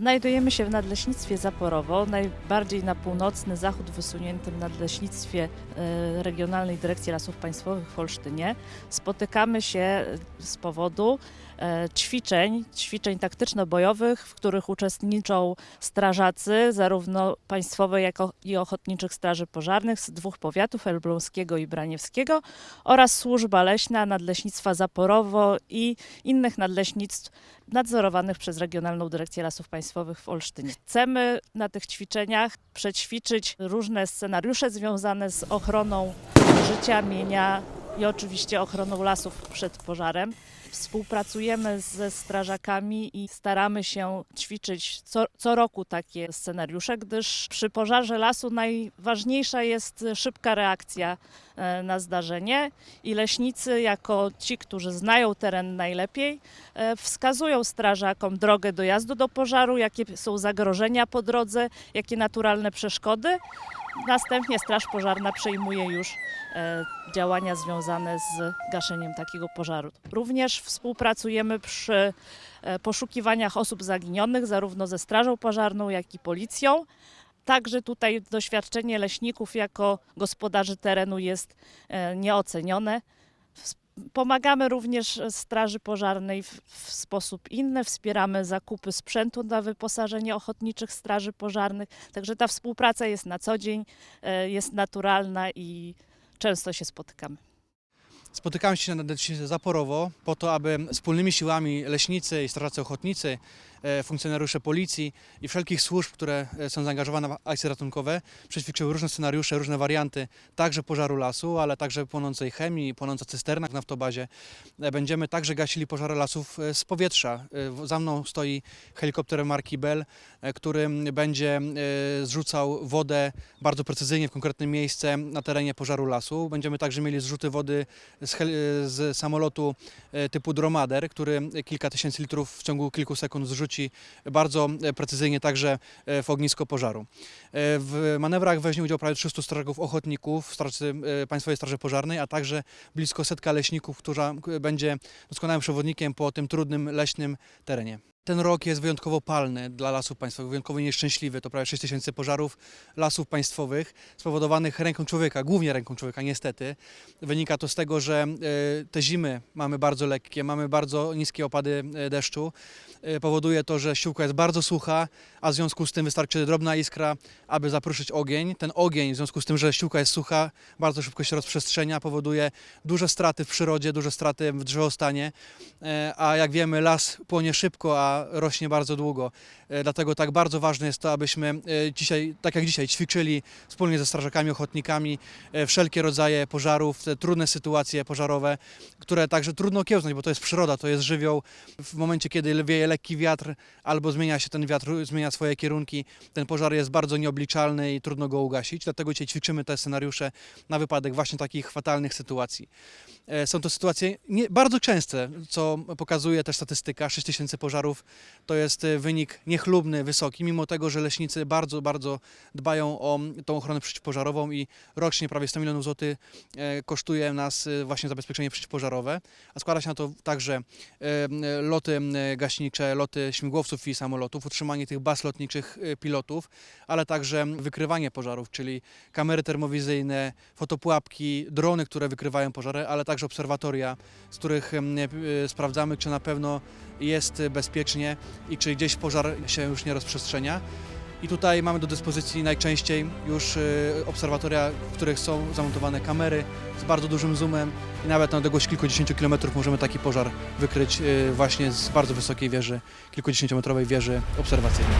Znajdujemy się w Nadleśnictwie Zaporowo, najbardziej na północny zachód wysuniętym Nadleśnictwie e, Regionalnej Dyrekcji Lasów Państwowych w Olsztynie. Spotykamy się e, z powodu e, ćwiczeń, ćwiczeń taktyczno-bojowych, w których uczestniczą strażacy zarówno państwowej, jak i ochotniczych straży pożarnych z dwóch powiatów, elbląskiego i braniewskiego oraz służba leśna Nadleśnictwa Zaporowo i innych nadleśnictw nadzorowanych przez Regionalną Dyrekcję Lasów Państwowych w Olsztynie. Chcemy na tych ćwiczeniach przećwiczyć różne scenariusze związane z ochroną życia, mienia i oczywiście ochroną lasów przed pożarem. Współpracujemy ze strażakami i staramy się ćwiczyć co, co roku takie scenariusze, gdyż przy pożarze lasu najważniejsza jest szybka reakcja e, na zdarzenie i leśnicy, jako ci, którzy znają teren najlepiej, e, wskazują strażakom drogę dojazdu do pożaru, jakie są zagrożenia po drodze, jakie naturalne przeszkody. Następnie Straż Pożarna przejmuje już e, działania związane z gaszeniem takiego pożaru. Również współpracujemy przy e, poszukiwaniach osób zaginionych, zarówno ze Strażą Pożarną, jak i policją. Także tutaj doświadczenie leśników jako gospodarzy terenu jest e, nieocenione. Pomagamy również Straży Pożarnej w, w sposób inny, wspieramy zakupy sprzętu na wyposażenie ochotniczych straży pożarnych. Także ta współpraca jest na co dzień, e, jest naturalna i często się spotykamy. Spotykamy się na Zaporowo po to, aby wspólnymi siłami leśnicy i strażacy ochotnicy, funkcjonariusze policji i wszelkich służb, które e, są zaangażowane w akcje ratunkowe, przećwiczyły różne scenariusze, różne warianty, także pożaru lasu, ale także płonącej chemii, płonąca cysterna w naftobazie. E, Będziemy także gasili pożary lasów e, z powietrza. E, Za mną stoi helikopter marki Bell, e, który będzie e, zrzucał wodę bardzo precyzyjnie w konkretne miejsce na terenie pożaru lasu. Będziemy także mieli zrzuty wody z, z samolotu e, typu Dromader, który kilka tysięcy litrów w ciągu kilku sekund zrzuci bardzo e, precyzyjnie także e, w ognisko pożaru. E, W manewrach weźmie udział prawie 300 strażaków ochotników, strażacy e, Państwowej Straży Pożarnej, a także blisko setka leśników, która będzie doskonałym przewodnikiem po tym trudnym leśnym terenie. Ten rok jest wyjątkowo palny dla lasów państwowych, wyjątkowo nieszczęśliwy. To prawie 6 tysięcy pożarów lasów państwowych spowodowanych ręką człowieka, głównie ręką człowieka, niestety. Wynika to z tego, że e, te zimy mamy bardzo lekkie, mamy bardzo niskie opady e, deszczu. E, Powoduje to, że ściółka jest bardzo sucha, a w związku z tym wystarczy drobna iskra, aby zapruszyć ogień. Ten ogień, w związku z tym, że ściółka jest sucha, bardzo szybko się rozprzestrzenia, powoduje duże straty w przyrodzie, duże straty w drzewostanie. A jak wiemy, las płonie szybko, a rośnie bardzo długo. E, Dlatego tak bardzo ważne jest to, abyśmy e, dzisiaj, tak jak dzisiaj, ćwiczyli wspólnie ze strażakami, ochotnikami e, wszelkie rodzaje pożarów, te trudne sytuacje pożarowe, które także trudno okiełznać, bo to jest przyroda, to jest żywioł. W momencie, kiedy wieje lekki wiatr albo zmienia się ten wiatr, zmienia swoje kierunki, ten pożar jest bardzo nieobliczalny i trudno go ugasić. Dlatego dzisiaj ćwiczymy te scenariusze na wypadek właśnie takich fatalnych sytuacji. Są to sytuacje nie, bardzo częste, co pokazuje też statystyka. 6 tysięcy pożarów to jest e, wynik niechlubny, wysoki, mimo tego, że leśnicy bardzo, bardzo dbają o tą ochronę przeciwpożarową i rocznie prawie 100 milionów złotych e, kosztuje nas e, właśnie zabezpieczenie przeciwpożarowe, a składa się na to także loty gaśnicze, loty śmigłowców i samolotów, utrzymanie tych baz lotniczych e, pilotów, ale także wykrywanie pożarów, czyli kamery termowizyjne, fotopułapki, drony, które wykrywają pożary, ale także obserwatoria, z których sprawdzamy, czy na pewno jest bezpiecznie i czy gdzieś pożar się już nie rozprzestrzenia. I tutaj mamy do dyspozycji najczęściej już e, obserwatoria, w których są zamontowane kamery z bardzo dużym zoomem i nawet na odległość kilkudziesięciu kilometrów możemy taki pożar wykryć e, właśnie z bardzo wysokiej wieży, kilkudziesięciometrowej wieży obserwacyjnej.